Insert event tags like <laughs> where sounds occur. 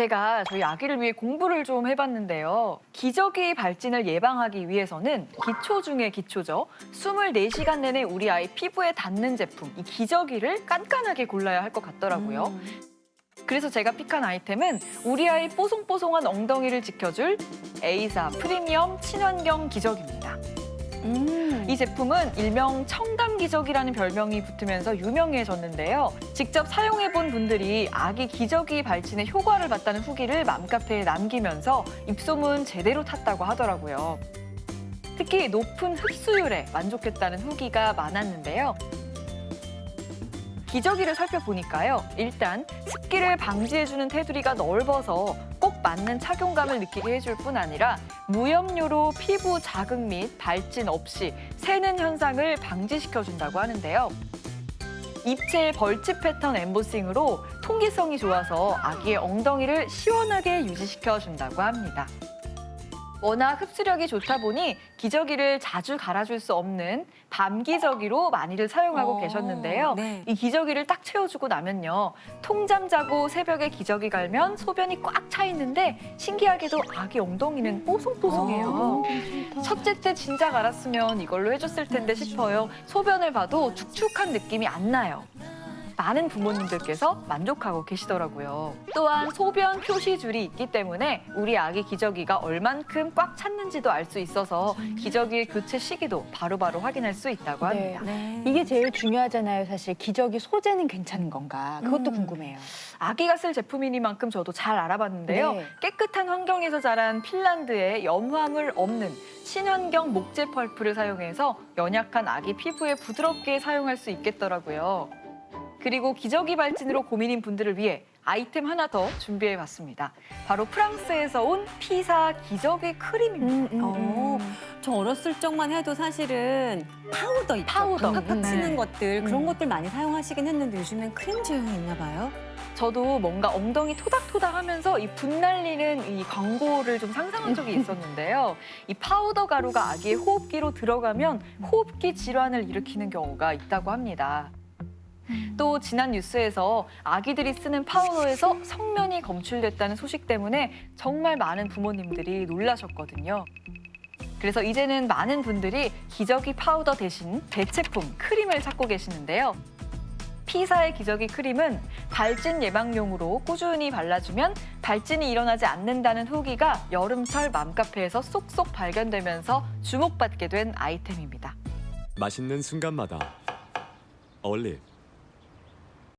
제가 저희 아기를 위해 공부를 좀 해봤는데요. 기저귀 발진을 예방하기 위해서는 기초 중에 기초죠. 24시간 내내 우리 아이 피부에 닿는 제품, 이 기저귀를 깐깐하게 골라야 할 것 같더라고요. 음. 그래서 제가 픽한 아이템은 우리 아이 뽀송뽀송한 엉덩이를 지켜줄 에이사 프리미엄 친환경 기저귀입니다. 음. 이 제품은 일명 청담 기저귀라는 별명이 붙으면서 유명해졌는데요. 직접 사용해본 분들이 아기 기저귀 발진의 효과를 봤다는 후기를 맘카페에 남기면서 입소문 제대로 탔다고 하더라고요. 특히 높은 흡수율에 만족했다는 후기가 많았는데요. 기저귀를 살펴보니까요. 일단 습기를 방지해주는 테두리가 넓어서 꼭 맞는 착용감을 느끼게 해줄 뿐 아니라 무염료로 피부 자극 및 발진 없이 새는 현상을 방지시켜준다고 하는데요. 입체 벌집 패턴 엠보싱으로 통기성이 좋아서 아기의 엉덩이를 시원하게 유지시켜준다고 합니다. 워낙 흡수력이 좋다 보니 기저귀를 자주 갈아줄 수 없는 밤 기저귀로 많이들 사용하고 어, 계셨는데요. 네. 이 기저귀를 딱 채워주고 나면요. 통잠 자고 새벽에 기저귀 갈면 소변이 꽉 차 있는데 신기하게도 아기 엉덩이는 뽀송뽀송해요. 어, 괜찮다. 첫째 때 진작 알았으면 이걸로 해줬을 텐데 싶어요. 소변을 봐도 축축한 느낌이 안 나요. 많은 부모님들께서 만족하고 계시더라고요. 또한 소변 표시줄이 있기 때문에 우리 아기 기저귀가 얼만큼 꽉 찼는지도 알 수 있어서 기저귀 교체 시기도 바로바로 확인할 수 있다고 네. 합니다. 네. 이게 제일 중요하잖아요. 사실 기저귀 소재는 괜찮은 건가? 그것도 음. 궁금해요. 아기가 쓸 제품이니만큼 저도 잘 알아봤는데요. 네. 깨끗한 환경에서 자란 핀란드의 염화물 없는 친환경 목재 펄프를 사용해서 연약한 아기 피부에 부드럽게 사용할 수 있겠더라고요. 그리고 기저귀 발진으로 고민인 분들을 위해 아이템 하나 더 준비해 봤습니다. 바로 프랑스에서 온 피사 기저귀 크림입니다. 음, 음, 어, 음. 저 어렸을 적만 해도 사실은 파우더 있죠. 파우더. 팍팍 음, 치는 네. 것들 그런 음. 것들 많이 사용하시긴 했는데 요즘엔 크림 제형이 있나 봐요. 저도 뭔가 엉덩이 토닥토닥 하면서 이 분날리는 이 광고를 좀 상상한 적이 <laughs> 있었는데요. 이 파우더 가루가 아기의 호흡기로 들어가면 호흡기 질환을 일으키는 경우가 있다고 합니다. 또 지난 뉴스에서 아기들이 쓰는 파우더에서 성면이 검출됐다는 소식 때문에 정말 많은 부모님들이 놀라셨거든요. 그래서 이제는 많은 분들이 기저귀 파우더 대신 대체품 크림을 찾고 계시는데요. 피사의 기저귀 크림은 발진 예방용으로 꾸준히 발라주면 발진이 일어나지 않는다는 후기가 여름철 맘카페에서 쏙쏙 발견되면서 주목받게 된 아이템입니다. 맛있는 순간마다 어울리